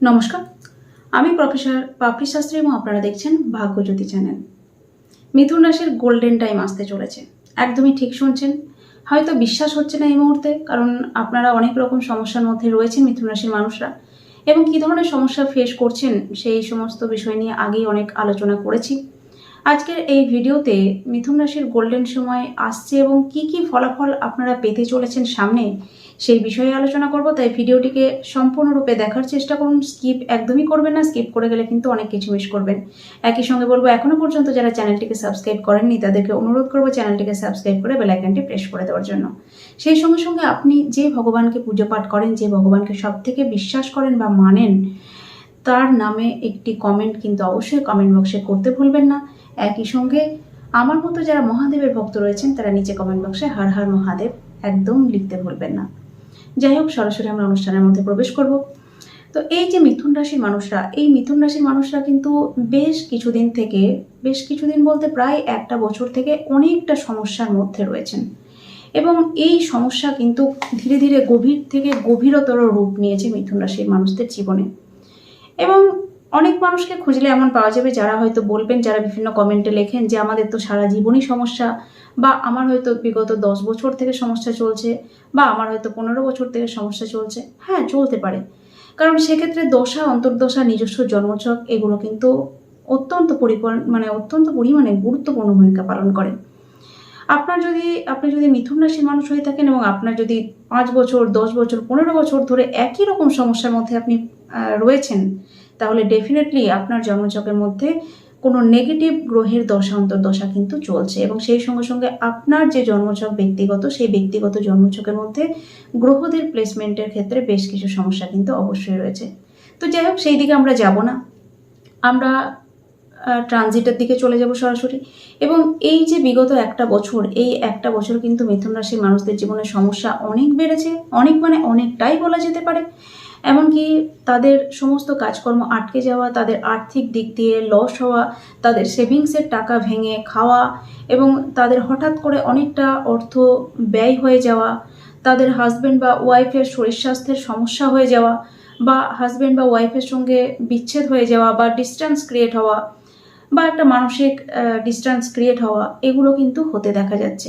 নমস্কার। আমি প্রফেসর পাপড়ি শাস্ত্রী এবং আপনারা দেখছেন ভাগ্যজ্যোতি চ্যানেল। মিথুন রাশির গোল্ডেন টাইম আসতে চলেছে। একদমই ঠিক শুনছেন। হয়তো বিশ্বাস হচ্ছে না এই মুহূর্তে, কারণ আপনারা অনেক রকম সমস্যার মধ্যে রয়েছেন মিথুন রাশির মানুষরা। এবং কী ধরনের সমস্যা ফেস করছেন সেই সমস্ত বিষয় নিয়ে আগেই অনেক আলোচনা করেছি। আজকের এই ভিডিওতে মিথুন রাশির গোল্ডেন সময় আসছে এবং কি কি ফলাফল আপনারা পেতে চলেছেন সামনে সেই বিষয়ে আলোচনা করব, তাই ভিডিওটিকে সম্পূর্ণরূপে দেখার চেষ্টা করুন। স্কিপ একদমই করবেন না স্কিপ করে গেলে কিন্তু অনেক কিছু মিস করবেন। একই সঙ্গে বলব এখনও পর্যন্ত যারা চ্যানেলটিকে সাবস্ক্রাইব করেননি, তাদেরকে অনুরোধ করব চ্যানেলটিকে সাবস্ক্রাইব করে বেল আইকনটি প্রেস করে দেওয়ার জন্য। সেই সঙ্গে সঙ্গে আপনি যে ভগবানকে পুজো পাঠ করেন, যে ভগবানকে সব থেকে বিশ্বাস করেন বা মানেন তার নামে একটি কমেন্ট কিন্তু অবশ্যই কমেন্ট বক্সে করতে ভুলবেন না। একই সঙ্গে আমার মতো যারা মহাদেবের ভক্ত রয়েছেন, তারা নিচে কমেন্ট বক্সে হার হার মহাদেব একদম লিখতে ভুলবেন না। যাই হোক, সরাসরি আমরা অনুষ্ঠানের মধ্যে প্রবেশ করব। তো এই যে মিথুন রাশির মানুষরা, এই মিথুন রাশির মানুষরা কিন্তু বেশ কিছুদিন থেকে, বেশ কিছুদিন বলতে প্রায় একটা বছর থেকে অনেকটা সমস্যার মধ্যে রয়েছেন। এবং এই সমস্যা কিন্তু ধীরে ধীরে গভীর থেকে গভীরতর রূপ নিয়েছে মিথুন রাশির মানুষদের জীবনে। এবং অনেক মানুষকে খুঁজলে এমন পাওয়া যাবে যারা হয়তো বলবেন, যারা বিভিন্ন কমেন্টে লেখেন যে আমাদের তো সারা জীবনই সমস্যা বা আমার হয়তো বিগত দশ বছর থেকে সমস্যা চলছে বা আমার হয়তো পনেরো বছর থেকে সমস্যা চলছে। হ্যাঁ চলতে পারে। কারণ সেক্ষেত্রে দশা, অন্তর্দশা, নিজস্ব জন্মছক, এগুলো কিন্তু অত্যন্ত মানে অত্যন্ত পরিমাণে গুরুত্বপূর্ণ ভূমিকা পালন করে। আপনার যদি, আপনি যদি মিথুন রাশির মানুষ হয়ে থাকেন এবং আপনার যদি পাঁচ বছর, দশ বছর, পনেরো বছর ধরে একই রকম সমস্যার মধ্যে আপনি রয়েছেন, তাহলে ডেফিনেটলি আপনার জন্মচকের মধ্যে কোনো নেগেটিভ গ্রহের দশা, অন্তর্দশা কিন্তু চলছে এবং সেই সঙ্গে সঙ্গে আপনার যে জন্মছক ব্যক্তিগত, সেই ব্যক্তিগত জন্মছকের মধ্যে গ্রহদের প্লেসমেন্টের ক্ষেত্রে বেশ কিছু সমস্যা কিন্তু অবশ্যই রয়েছে। তো যাই হোক, সেই দিকে আমরা যাব না। আমরা ট্রানজিটের দিকে চলে যাব সরাসরি এবং এই যে বিগত একটা বছর, এই একটা বছর কিন্তু মিথুন রাশির মানুষদের জীবনে সমস্যা অনেক বেড়েছে, অনেক মানে অনেকটাই বলা যেতে পারে। এমনকি তাদের সমস্ত কাজকর্ম আটকে যাওয়া, তাদের আর্থিক দিক দিয়ে লস হওয়া, তাদের সেভিংসের টাকা ভেঙে খাওয়া এবং তাদের হঠাৎ করে অনেকটা অর্থ ব্যয় হয়ে যাওয়া, তাদের হাজব্যান্ড বা ওয়াইফের শরীর স্বাস্থ্যের সমস্যা হয়ে যাওয়া বা হাজব্যান্ড বা ওয়াইফের সঙ্গে বিচ্ছেদ হয়ে যাওয়া বা ডিস্ট্যান্স ক্রিয়েট হওয়া বা একটা মানসিক ডিস্টেন্স ক্রিয়েট হওয়া, এগুলো কিন্তু হতে দেখা যাচ্ছে।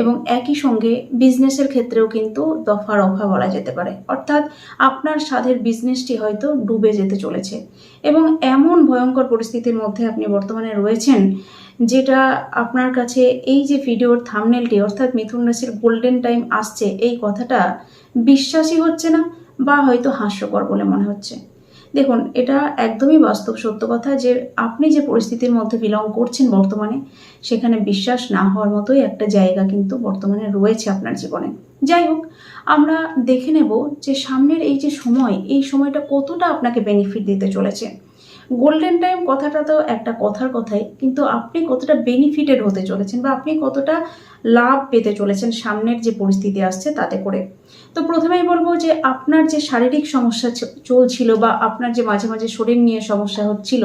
এবং একই সঙ্গে বিজনেসের ক্ষেত্রেও কিন্তু দফা রফা বলা যেতে পারে। অর্থাৎ আপনার স্বাদের বিজনেসটি হয়তো ডুবে যেতে চলেছে। এবং এমন ভয়ঙ্কর পরিস্থিতির মধ্যে আপনি বর্তমানে রয়েছেন, যেটা আপনার কাছে এই যে ভিডিওর থামনেলটি অর্থাৎ মিথুন রাশির গোল্ডেন টাইম আসছে, এই কথাটা বিশ্বাসই হচ্ছে না বা হয়তো হাস্যকর বলে মনে হচ্ছে। দেখুন, এটা একদমই বাস্তব সত্য কথা যে আপনি যে পরিস্থিতির মধ্যে বিলং করছেন বর্তমানে, সেখানে বিশ্বাস না হওয়ার মতোই একটা জায়গা কিন্তু বর্তমানে রয়েছে আপনার জীবনে। যাই হোক, আমরা দেখে নেব যে সামনের এই যে সময়, এই সময়টা কতটা আপনাকে বেনিফিট দিতে চলেছে। গোল্ডেন টাইম কথাটা তো একটা কথার কথাই, কিন্তু আপনি কতটা বেনিফিটেড হতে চলেছেন বা আপনি কতটা লাভ পেতে চলেছেন, সামনের যে পরিস্থিতি আসছে তাতে করে। তো প্রথমেই বলব যে আপনার যে শারীরিক সমস্যা চলছিল বা আপনার যে মাঝে মাঝে শরীর নিয়ে সমস্যা হচ্ছিল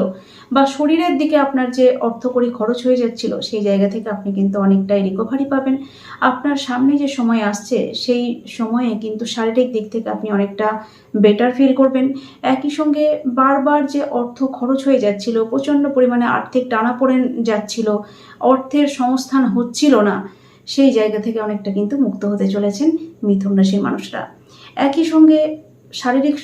বা শরীরের দিকে আপনার যে অর্থকরী খরচ হয়ে যাচ্ছিল, সেই জায়গা থেকে আপনি কিন্তু অনেকটাই রিকভারি পাবেন। আপনার সামনে যে সময় আসছে, সেই সময়ে কিন্তু শারীরিক দিক থেকে আপনি অনেকটা বেটার ফিল করবেন। একই সঙ্গে বারবার যে অর্থ খরচ হয়ে যাচ্ছিল, প্রচণ্ড পরিমাণে আর্থিক টানা টানাপোড়েন যাচ্ছিল, অর্থের সংস্থান হচ্ছিল না সেই জায়গা থেকে অনেকটা কিন্তু মুক্ত হতে চলেছেন মিথুন রাশির মানুষরা। একই সঙ্গে শারীরিক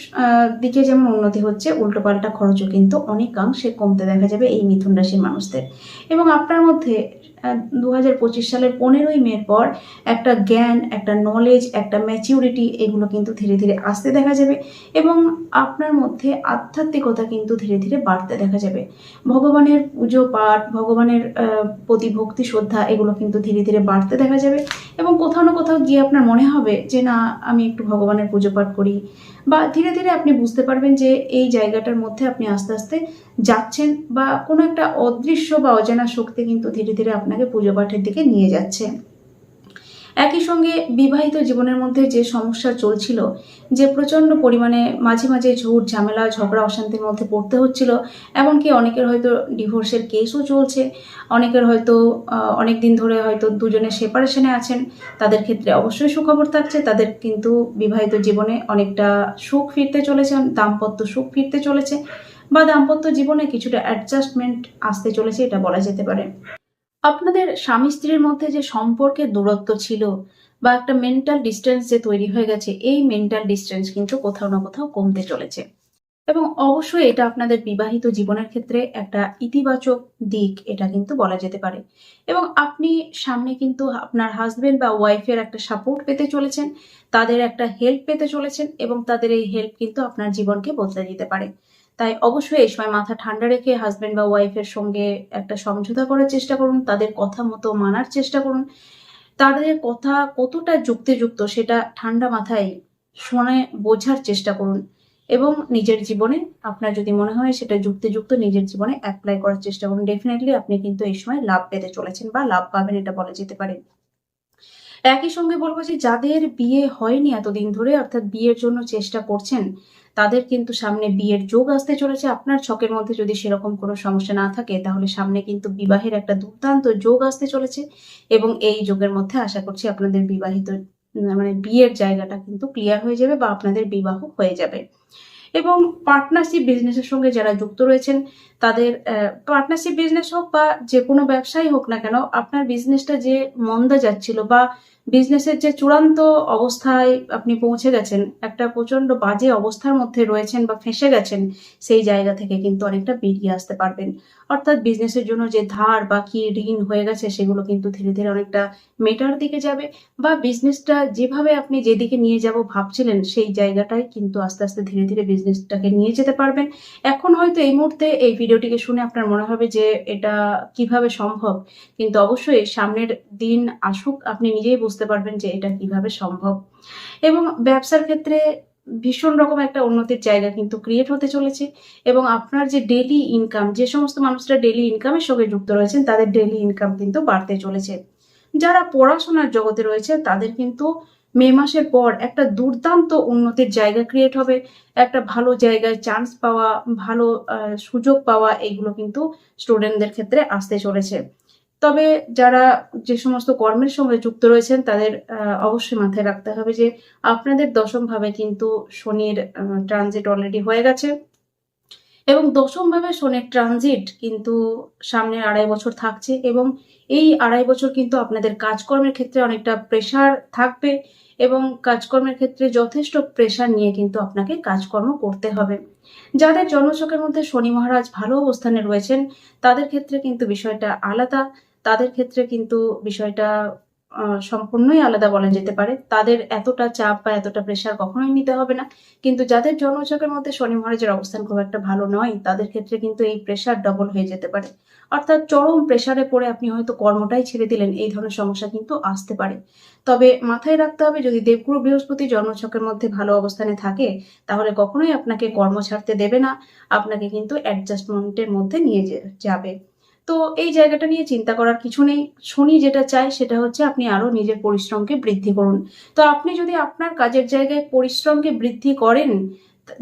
দিকে যেমন উন্নতি হচ্ছে, উল্টোপাল্টা খরচও কিন্তু অনেকাংশে কমতে দেখা যাবে এই মিথুন রাশির মানুষদের। এবং আপনার মধ্যে দু হাজার পঁচিশ সালের পনেরোই মের পর একটা জ্ঞান, একটা নলেজ একটা ম্যাচিউরিটি এগুলো কিন্তু ধীরে ধীরে আসতে দেখা যাবে এবং আপনার মধ্যে আধ্যাত্মিকতা কিন্তু ধীরে ধীরে বাড়তে দেখা যাবে। ভগবানের পুজো পাঠ, ভগবানের প্রতি ভক্তি, শ্রদ্ধা এগুলো কিন্তু ধীরে ধীরে বাড়তে দেখা যাবে এবং কোথাও না কোথাও গিয়ে আপনার মনে হবে যে না, আমি একটু ভগবানের পুজো পাঠ করি বা ধীরে ধীরে আপনি বুঝতে পারবেন যে এই জায়গাটার মধ্যে আপনি আস্তে আস্তে যাচ্ছেন বা কোনো একটা অদৃশ্য বা অজানা শক্তি কিন্তু ধীরে ধীরে আপনাকে পুজো পাঠের দিকে নিয়ে যাচ্ছে। একই সঙ্গে বিবাহিত জীবনের মধ্যে যে সমস্যা চলছিল, যে প্রচণ্ড পরিমাণে মাঝে মাঝে ঝুট ঝামেলা, ঝগড়া, অশান্তির মধ্যে পড়তে হচ্ছিল, এমনকি অনেকের হয়তো ডিভোর্সের কেসও চলছে, অনেকের হয়তো অনেক দিন ধরে হয়তো দুজনে সেপারেশনে আছেন, তাদের ক্ষেত্রে অবশ্যই সুখবর থাকছে, তাদের কিন্তু বিবাহিত জীবনে অনেকটা সুখ ফিরতে চলেছে, দাম্পত্য সুখ ফিরতে চলেছে, বা দাম্পত্য জীবনে কিছুটা অ্যাডজাস্টমেন্ট আসতে চলেছে, এটা বলা যেতে পারে। আপনাদের স্বামী স্ত্রীর মধ্যে যে সম্পর্কের দূরত্ব ছিল বা একটা মেন্টাল ডিস্টেন্স যে তৈরি হয়ে গেছে, এই মেন্টাল ডিস্টেন্স কিন্তু কোথাও না কোথাও কমতে চলেছে। এবং অবশ্যই এটা আপনাদের বিবাহিত জীবনের ক্ষেত্রে একটা ইতিবাচক দিক, এটা কিন্তু বলা যেতে পারে। এবং আপনি সামনে কিন্তু আপনার হাজবেন্ড বা ওয়াইফের একটা সাপোর্ট পেতে চলেছেন, তাদের একটা হেল্প পেতে চলেছেন এবং তাদের এই হেল্প কিন্তু আপনার জীবনকে বদলে দিতে পারে। তাই অবশ্যই এই সময় মাথা ঠান্ডা রেখে হাজব্যান্ড বা ওয়াইফের সঙ্গে একটা সমঝোতা করার চেষ্টা করুন, তাদের কথা মতো মানার চেষ্টা করুন। তাদের কথা কতটা যুক্তিযুক্ত সেটা ঠান্ডা মাথায় শুনে বোঝার চেষ্টা করুন এবং নিজের জীবনে আপনার যদি মনে হয় সেটা যুক্তিযুক্ত নিজের জীবনে অ্যাপ্লাই করার চেষ্টা করুন। ডেফিনেটলি আপনি কিন্তু এই সময় লাভ পেতে চলেছেন বা লাভ পাবেন এটা বলা যেতে পারে। একই সঙ্গে বলব যে যাদের বিয়ে হয়নি এতদিন ধরে, অর্থাৎ বিয়ের জন্য চেষ্টা করছেন, তাদের কিন্তু সামনে বিয়ের যোগ আসতে চলেছে। আপনার ছকের মধ্যে যদি সেরকম কোনো সমস্যা না থাকে, তাহলে সামনে কিন্তু বিবাহের একটা দুর্দান্ত যোগ আসতে চলেছে এবং এই যোগের মধ্যে আশা করছি আপনাদের বিবাহিত মানে বিয়ের জায়গাটা কিন্তু ক্লিয়ার হয়ে যাবে বা আপনাদের বিবাহ হয়ে যাবে। এবং পার্টনারশিপ বিজনেসের সঙ্গে যারা যুক্ত রয়েছেন তাদের পার্টনারশিপ বিজনেস হোক বা যে কোনো ব্যবসাই হোক না কেন, আপনার বিজনেসটা যে মন্দা যাচ্ছিল বা বিজনেসের যে চূড়ান্ত অবস্থায় আপনি পৌঁছে গেছেন, একটা প্রচণ্ড বাজে অবস্থার মধ্যে রয়েছেন বা ফেঁসে গেছেন, সেই জায়গা থেকে কিন্তু অনেকটা বেরিয়ে আসতে পারবেন। অর্থাৎ বিজনেসের জন্য যে ধার বা কি ঋণ হয়ে গেছে, সেগুলো কিন্তু ধীরে ধীরে অনেকটা মেটার দিকে যাবে বা বিজনেসটা যেভাবে আপনি যেদিকে নিয়ে যাব ভাবছিলেন, সেই জায়গাটাই কিন্তু আস্তে আস্তে ধীরে ধীরে বিজনেসটাকে নিয়ে যেতে পারবেন। এখন হয়তো এই মুহূর্তে এই ভিডিওটিকে শুনে আপনার মনে হবে যে এটা কীভাবে সম্ভব। কিন্তু অবশ্যই সামনের দিন আসুক, আপনি নিজেই বুঝতে পারবেন যে এটা কীভাবে সম্ভব। এবং ব্যবসার ক্ষেত্রে ভীষণ রকম একটা উন্নতির জায়গা কিন্তু ক্রিয়েট হতে চলেছে এবং আপনার যে ডেলি ইনকাম যে সমস্ত মানুষরা ডেলি ইনকামের সঙ্গে যুক্ত রয়েছেন, তাদের ডেলি ইনকাম কিন্তু বাড়তে চলেছে। যারা পড়াশোনার জগতে রয়েছে, তাদের কিন্তু মে মাসের পর একটা দুর্দান্ত উন্নতির জায়গা ক্রিয়েট হবে, একটা ভালো জায়গায় চান্স পাওয়া, ভালো সুযোগ পাওয়া এইগুলো কিন্তু স্টুডেন্টদের ক্ষেত্রে আসতে চলেছে। তবে যারা যে সমস্ত কর্মের সঙ্গে যুক্ত রয়েছেন, তাদের অবশ্যই মাথায় রাখতে হবে যে আপনাদের দশম ভাবে কিন্তু শনির ট্রানজিট অলরেডি হয়ে গেছে। এবং দশম ভাবে শনির ট্রানজিট কিন্তু সামনের আড়াই বছর থাকছে এবং এই আড়াই বছর কিন্তু আপনাদের কাজকর্মের ক্ষেত্রে অনেকটা প্রেশার থাকবে। এবং কাজকর্মের ক্ষেত্রে যথেষ্ট প্রেশার নিয়ে কিন্তু আপনাকে কাজকর্ম করতে হবে। যাদের জন্মছকের মধ্যে শনি মহারাজ ভালো অবস্থানে রয়েছেন, তাদের ক্ষেত্রে কিন্তু বিষয়টা আলাদা। তাদের ক্ষেত্রে কিন্তু বিষয়টা সম্পূর্ণই আলাদা বলা যেতে পারে। তাদের এতটা চাপ বা এতটা প্রেশার কখনোই নিতে হবে না। কিন্তু যাদের জন্মচকের মধ্যে শনি মহারাজের অবস্থান খুব একটা ভালো নয়, তাদের ক্ষেত্রে কিন্তু এই প্রেশার ডবল হয়ে যেতে পারে। অর্থাৎ চরম প্রেশারে পড়ে আপনি হয়তো কর্মটাই ছেড়ে দিলেন, এই ধরনের সমস্যা কিন্তু আসতে পারে। তবে মাথায় রাখতে হবে, যদি দেবগুরু বৃহস্পতি জন্মছকের মধ্যে ভালো অবস্থানে থাকে, তাহলে কখনোই আপনাকে কর্ম ছাড়তে দেবে না, আপনাকে কিন্তু অ্যাডজাস্টমেন্টের মধ্যে নিয়ে যাবে। তো এই জায়গাটা নিয়ে চিন্তা করার কিছু নেই। শনি যেটা চায়, সেটা হচ্ছে আপনি আরও নিজের পরিশ্রমকে বৃদ্ধি করুন। তো আপনি যদি আপনার কাজের জায়গায় পরিশ্রমকে বৃদ্ধি করেন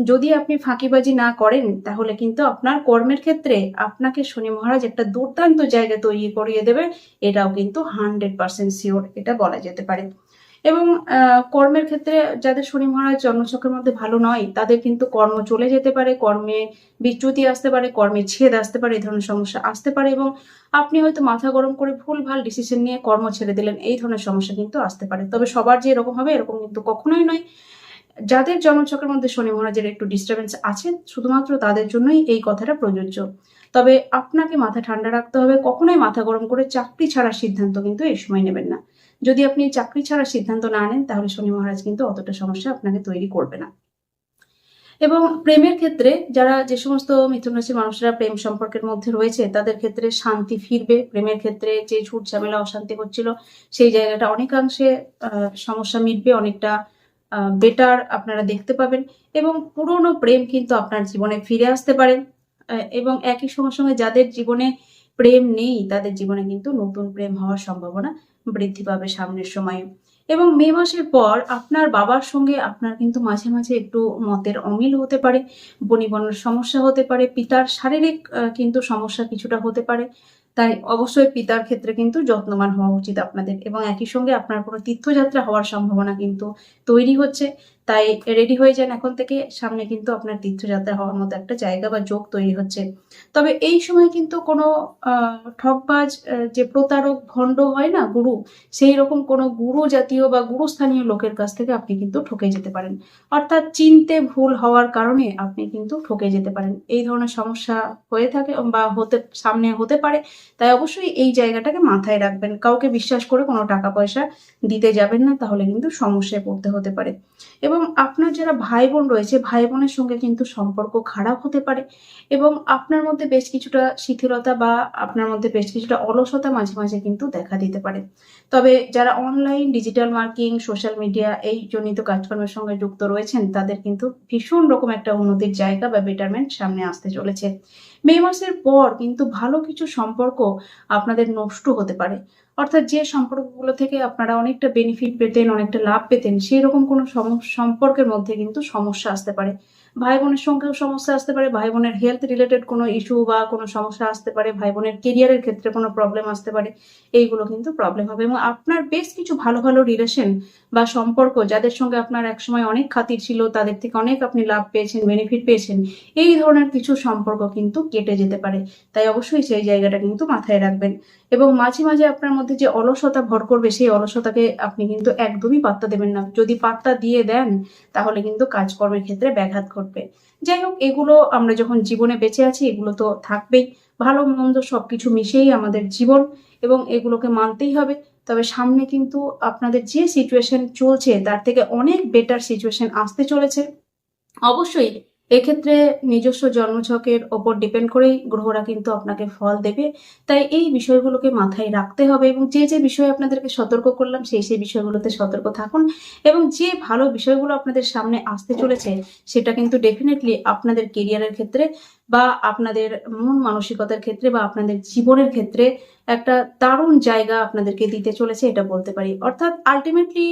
যদি আপনি ফাঁকিবাজি না করেন, তাহলে কিন্তু আপনার কর্মের ক্ষেত্রে আপনাকে শনি মহারাজ একটা দুর্দান্ত জায়গা তৈরি করিয়ে দেবে, এটাও কিন্তু হান্ড্রেড পার্সেন্ট শিওর, এটা বলা যেতে পারে। এবং কর্মের ক্ষেত্রে যাদের শনি মহারাজ জন্মচক্রের মধ্যে ভালো নয়, তাদের কিন্তু কর্ম চলে যেতে পারে, কর্মে বিচ্যুতি আসতে পারে, কর্মে ছেদ আসতে পারে, এই ধরনের সমস্যা আসতে পারে এবং আপনি হয়তো মাথা গরম করে ভুল, ভালো ডিসিশন নিয়ে কর্ম ছেড়ে দিলেন, এই ধরনের সমস্যা কিন্তু আসতে পারে। তবে সবার যে এরকম হবে, এরকম কিন্তু কখনোই নয়। যাদের জন্মচক্রের মধ্যে শনি মহারাজের একটু ডিস্টারবেন্স আছে, শুধুমাত্র তাদের জন্যই এই কথাটা প্রযোজ্য। তবে আপনাকে মাথা ঠান্ডা রাখতে হবে, কখনোই মাথা গরম করে চাকরি ছাড়ার সিদ্ধান্ত কিন্তু এই সময় নেবেন না। যদি আপনি চাকরি ছাড়ার সিদ্ধান্ত না নেন, তাহলে শনি মহারাজ কিন্তু অতটা সমস্যা আপনাকে তৈরি করবে না। এবং প্রেমের ক্ষেত্রে যারা যে সমস্ত মিথুন রাশির মানুষরা প্রেম সম্পর্কের মধ্যে রয়েছে, তাদের ক্ষেত্রে শান্তি ফিরবে। প্রেমের ক্ষেত্রে যে ঝুট ঝামেলা, অশান্তি হচ্ছিল, সেই জায়গাটা অনেকাংশে সমস্যা মিটবে, অনেকটা বেটার আপনারা দেখতে পাবেন এবং পুরনো প্রেম কিন্তু আপনার জীবনে ফিরে আসতে পারে। এবং একই সঙ্গে সঙ্গে যাদের জীবনে প্রেম নেই, তাদের জীবনে কিন্তু নতুন প্রেম হওয়ার সম্ভাবনা বৃদ্ধি পাবে সামনের সময়ে। এবং মে মাসের পর আপনার বাবার সঙ্গে আপনার কিন্তু মাঝে মাঝে একটু মতের অমিল হতে পারে, বনিবনের সমস্যা হতে পারে, পিতার শারীরিক কিন্তু সমস্যা কিছুটা হতে পারে। তাই অবশ্যই পিতার ক্ষেত্রে কিন্তু যত্নবান হওয়া উচিত আপনাদের এবং একই সঙ্গে আপনার কোনো তীর্থযাত্রা হওয়ার সম্ভাবনা কিন্তু তৈরি হচ্ছে। তাই রেডি হয়ে যান এখন থেকে। সামনে কিন্তু আপনার তীর্থযাত্রা হওয়ার মতো একটা জায়গা বা যোগ তৈরি হচ্ছে। তবে এই সময় কিন্তু কোনো ঠকবাজ যে প্রতারক ভণ্ড হয় না, গুরু, সেই রকম কোনো গুরু জাতীয় বা গুরুস্থানীয় লোকের কাছ থেকে আপনি কিন্তু ঠকে যেতে পারেন। অর্থাৎ চিনতে ভুল হওয়ার কারণে আপনি কিন্তু ঠকে যেতে পারেন। এই ধরনের সমস্যা হয়ে থাকে বা হতে, সামনে হতে পারে। তাই অবশ্যই এই জায়গাটাকে মাথায় রাখবেন। কাউকে বিশ্বাস করে কোনো টাকা পয়সা দিতে যাবেন না, তাহলে কিন্তু সমস্যায় পড়তে হতে পারে। এবং আপনার যারা ভাই বোন রয়েছে ভাই বোনের সঙ্গে কিন্তু সম্পর্ক খারাপ হতে পারে এবং আপনার মধ্যে বেশ কিছুটা শিথিলতা বা আপনার মধ্যে বেশ কিছুটা অলসতা মাঝে মাঝে কিন্তু দেখা দিতে পারে। তবে যারা online digital marketing social media এই জনিত কাজকর্মের সঙ্গে যুক্ত রয়েছেন, তাদের কিন্তু ভীষণ রকম একটা উন্নতির জায়গা বা বেটারমেন্ট সামনে আসতে চলেছে। মে মাসের পর কিন্তু ভালো কিছু সম্পর্ক আপনাদের নষ্ট হতে পারে। অর্থাৎ যে সম্পর্কগুলো থেকে আপনারা অনেকটা বেনিফিট পেতেন, অনেকটা লাভ পেতেন সেই রকম কোনো সম- সম্পর্কের মধ্যে কিন্তু সমস্যা আসতে পারে। ভাই বোনের সঙ্গেও সমস্যা আসতে পারে, ভাই বোনের হেলথ রিলেটেড কোনো ইস্যু বা কোনো সমস্যা আসতে পারে, ভাই বোনের কেরিয়ারের ক্ষেত্রে কোনো প্রবলেম আসতে পারে, এইগুলো কিন্তু প্রবলেম হবে। এবং আপনার বেশ কিছু ভালো ভালো রিলেশন বা সম্পর্ক যাদের সঙ্গে আপনার একসময় অনেক খাতির ছিল, তাদের থেকে অনেক আপনি লাভ পেয়েছেন বেনিফিট পেয়েছেন, এই ধরনের কিছু সম্পর্ক কিন্তু কেটে যেতে পারে। তাই অবশ্যই সেই জায়গাটা কিন্তু মাথায় রাখবেন। এবং মাঝে মাঝে আপনার মধ্যে যে অলসতা ভর করবে, সেই অলসতাকে আপনি কিন্তু একদমই পাত্তা দেবেন না। যদি পাত্তা দিয়ে দেন, তাহলে কিন্তু কাজকর্মের ক্ষেত্রে ব্যাঘাত ঘটবে। যাই হোক, এগুলো আমরা যখন জীবনে বেঁচে আছি, এগুলো তো থাকবেই। ভালো মন্দ সবকিছু মিশেই আমাদের জীবন এবং এগুলোকে মানতেই হবে। তবে সামনে কিন্তু আপনাদের যে সিচুয়েশন চলছে, তার থেকে অনেক বেটার সিচুয়েশন আসতে চলেছে। অবশ্যই এক্ষেত্রে নিজস্ব জন্মছকের ওপর ডিপেন্ড করেই গ্রহরা কিন্তু আপনাকে ফল দেবে। তাই এই বিষয়গুলোকে মাথায় রাখতে হবে এবং যে যে বিষয়ে আপনাদেরকে সতর্ক করলাম, সেই সেই বিষয়গুলোতে সতর্ক থাকুন এবং যে ভালো বিষয়গুলো আপনাদের সামনে আসতে চলেছে, সেটা কিন্তু ডেফিনেটলি আপনাদের কেরিয়ারের ক্ষেত্রে বা আপনাদের মন মানসিকতার ক্ষেত্রে বা আপনাদের জীবনের ক্ষেত্রে একটা দারুণ জায়গা আপনাদেরকে দিতে চলেছে, এটা বলতে পারি। অর্থাৎ আলটিমেটলি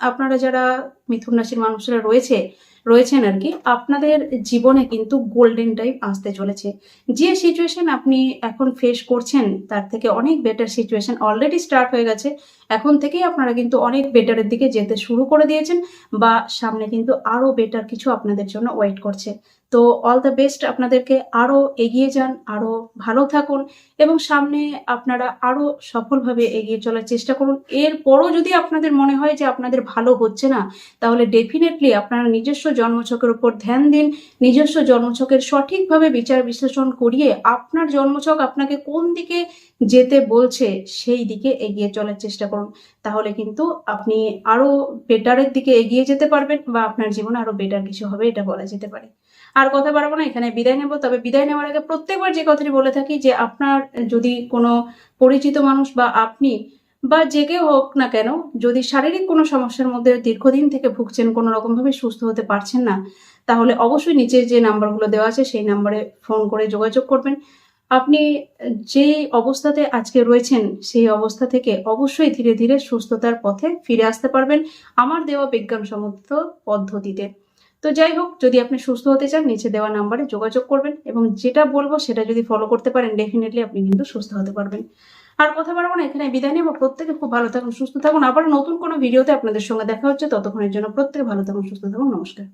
আপনারা যারা মিথুন রাশির মানুষরা রয়েছে, রয়েছেন আর কি, আপনাদের জীবনে কিন্তু গোল্ডেন টাইম আসতে চলেছে। যে সিচুয়েশন আপনি এখন ফেস করছেন, তার থেকে অনেক বেটার সিচুয়েশন অলরেডি স্টার্ট হয়ে গেছে। এখন থেকেই আপনারা কিন্তু অনেক বেটারের দিকে যেতে শুরু করে দিয়েছেন বা সামনে কিন্তু আরও বেটার কিছু আপনাদের জন্য ওয়েট করছে। তো অল দ্য বেস্ট আপনাদেরকে, আরও এগিয়ে যান, আরও ভালো থাকুন এবং সামনে আপনারা আরও সফলভাবে এগিয়ে চলার চেষ্টা করুন। এরপরও যদি আপনাদের মনে হয় যে আপনাদের ভালো হচ্ছে না তাহলে ডেফিনেটলি আপনারা নিজস্ব জন্মছকের উপর ধ্যান দিন, নিজস্ব জন্মছকের সঠিকভাবে বিচার বিশ্লেষণ করিয়ে আপনার জন্মছক আপনাকে কোন দিকে যেতে বলছে সেই দিকে এগিয়ে চলার চেষ্টা করুন। তাহলে কিন্তু আপনি আরও বেটারের দিকে এগিয়ে যেতে পারবেন বা আপনার জীবনে আরও বেটার কিছু হবে এটা বলা যেতে পারে। আর কথা বাড়াবো না, এখানে বিদায় নেব। তবে বিদায় নেওয়ার আগে প্রত্যেকবার যে কথাটি বলে থাকি যে আপনার যদি কোনো পরিচিত মানুষ বা আপনি বা যে কেউ হোক না কেন, যদি শারীরিক কোনো সমস্যার মধ্যে দীর্ঘদিন থেকে ভুগছেন, কোনো রকমভাবে সুস্থ হতে পারছেন না, তাহলে অবশ্যই নিচে যে নাম্বারগুলো দেওয়া আছে, সেই নাম্বারে ফোন করে যোগাযোগ করবেন। আপনি যে অবস্থাতে আজকে রয়েছেন, সেই অবস্থা থেকে অবশ্যই ধীরে ধীরে সুস্থতার পথে ফিরে আসতে পারবেন আমার দেওয়া বিজ্ঞানসম্মত পদ্ধতিতে। তো যাই হোক, যদি আপনি সুস্থ হতে চান, নিচে দেওয়া নাম্বারে যোগাযোগ করবেন এবং যেটা বলব সেটা যদি ফলো করতে পারেন ডেফিনেটলি আপনি কিন্তু সুস্থ হতে পারবেন। আর কথা বাড়াবো না এখানে বিদায় নেব। প্রত্যেকে খুব ভালো থাকুন, সুস্থ থাকুন। আবার নতুন কোনো ভিডিওতে আপনাদের সঙ্গে দেখা হচ্ছে, ততক্ষণের জন্য প্রত্যেকে ভালো থাকুন, সুস্থ থাকুন, নমস্কার।